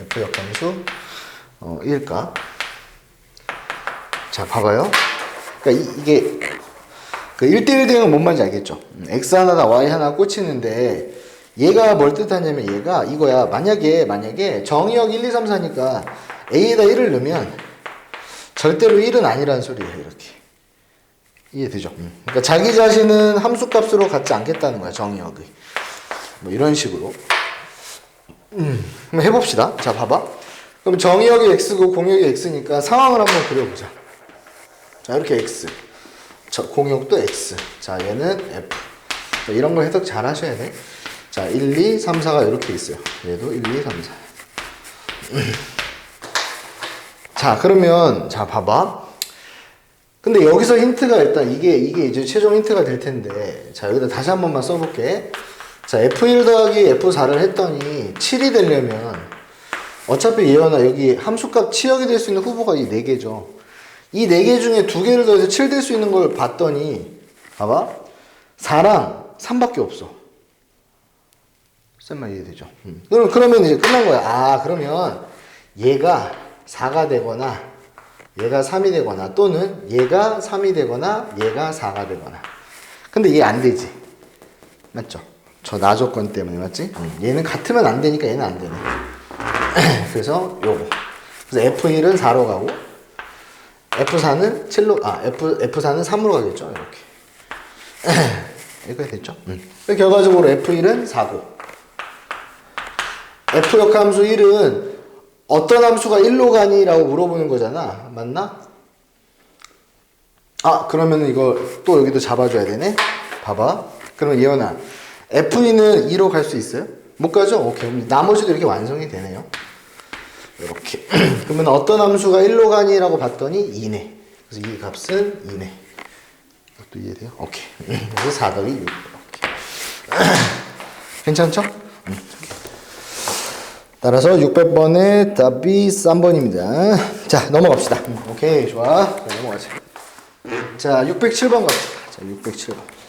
F 역함수 어, 1가 자 봐봐요 그러니까 이, 게그 1대1 대응은 뭔 말인지 알겠죠? 음, X 하나나 Y 하나 꽂히는데 얘가 뭘 뜻하냐면 얘가 이거야 만약에 만약에 정의역 1, 2, 3, 4니까 A에다 1을 넣으면 절대로 1은 아니라는 소리예요 이렇게 이해되죠? 음. 그러니까 자기 자신은 함수값으로 갖지 않겠다는 거야 정의역이 뭐 이런 식으로 음, 한번 해봅시다 자 봐봐 그럼 정의역이 X고 공역이 X니까 상황을 한번 그려보자 자 이렇게 X 저 공역도 X 자 얘는 F 자, 이런 걸 해석 잘 하셔야 돼. 자, 1, 2, 3, 4가 이렇게 있어요. 얘도 1, 2, 3, 4. 자, 그러면, 자, 봐봐. 근데 여기서 힌트가 일단 이게, 이게 이제 최종 힌트가 될 텐데. 자, 여기다 다시 한 번만 써볼게. 자, F1 더하기 F4를 했더니 7이 되려면 어차피 예언아 여기 함수값 치역이 될 수 있는 후보가 이 4개죠. 이 4개 중에 2개를 더해서 7 될 수 있는 걸 봤더니 봐봐. 4랑 3밖에 없어. 쌤말 이해되죠? 음. 그럼, 그러면 이제 끝난 거야. 아, 그러면 얘가 4가 되거나 얘가 3이 되거나 또는 얘가 3이 되거나 얘가 4가 되거나. 근데 얘 안 되지. 맞죠? 저 나조건 때문에 맞지? 음. 얘는 같으면 안 되니까 얘는 안 되네. 그래서 요거. 그래서 F1은 4로 가고 F4는 7로 아 F F4는 3으로 가겠죠. 이렇게. 이렇게 됐죠? 음. 결과적으로 F1은 4고 F 역 함수 1은 어떤 함수가 1로 가니? 라고 물어보는 거잖아. 맞나? 아, 그러면 이거 또 여기도 잡아줘야 되네? 봐봐. 그러면 예원아, F2는 2로 갈 수 있어요? 못 가죠? 오케이. 나머지도 이렇게 완성이 되네요. 이렇게. 그러면 어떤 함수가 1로 가니? 라고 봤더니 2네. 그래서 이 값은 2네. 이것도 이해돼요? 오케이. 그래서 4 더하기 6. 이렇게. 괜찮죠? 음. 따라서 600번의 답이 3번입니다. 자, 넘어갑시다. 음, 오케이, 좋아. 자, 넘어가자. 자, 607번 갑시다. 자, 607번.